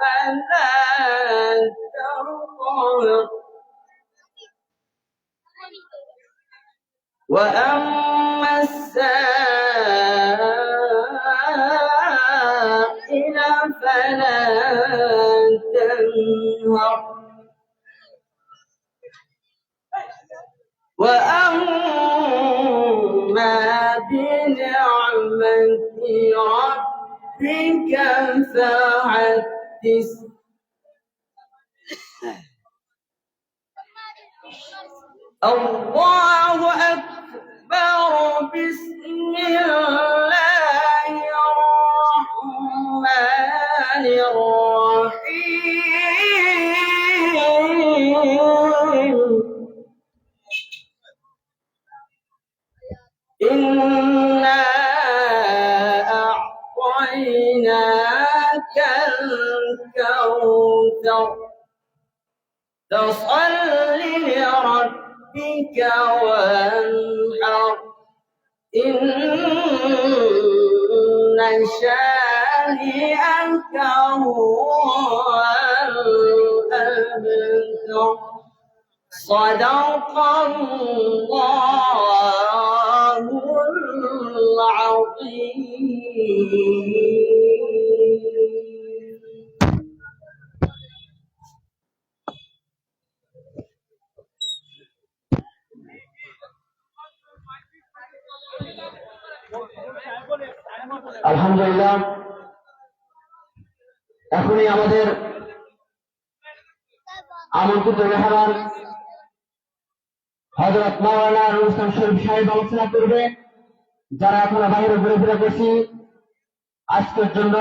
فلا تقهر وأما السائل فلا تنهر وأما بنعمة ربك فحدث الله أكبر بسم الله الرحمن الرحيم. إنا أعطيناك الكوثر. فصل لربك وانحر. إن شانئك هو الأبتر. صدق الله العظيم আলহামদুলিল্লাহ এখনই আমাদের আমন্ত্রিত মেহমান হজরত মাওলানা রুস্তাম শরীফ সাহেব আলোচনা করবে যারা এখনও বাইরে ঘুরে ফিরে করছি আজকের জন্য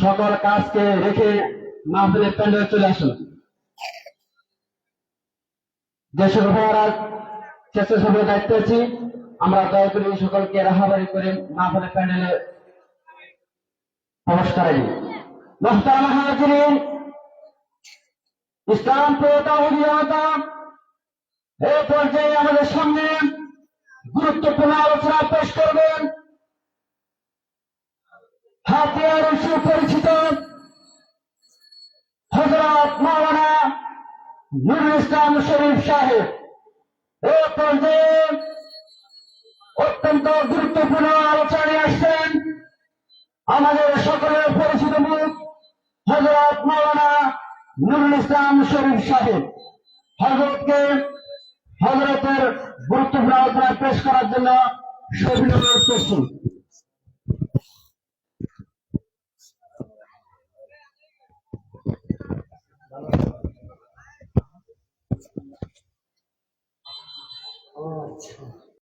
সকল কাজকে রেখে মাহফিলের প্যান্ডেলে চলে আসুন। যে সকল ভাইয়ারা স্বেচ্ছাসেবীর দায়িত্ব আছি। আমরা দয়া করে সকলকে রাহাবারি করে মাহফিলের প্যান্ডেলে প্রবেশ করাই। হাজিরিন ইসলাম প্রিয়তা অভিজ্ঞতা এই পর্যায়ে আমাদের সামনে গুরুত্বপূর্ণ আলোচনা পেশ করবেন। হাতিয়ার সুপরিচিত হজরত মাওলানা নুরুল ইসলাম শরীফ সাহেব। এই পর্যায়ে অত্যন্ত গুরুত্বপূর্ণ আলোচনা নিয়ে আসছেন আমাদের সকলের পরিচিত মুখ হজরত মাওলানা নুরুল ইসলাম শরীফ সাহেব। হজরতকে প্রবেশ করার জন্য সবিনয় অনুরোধ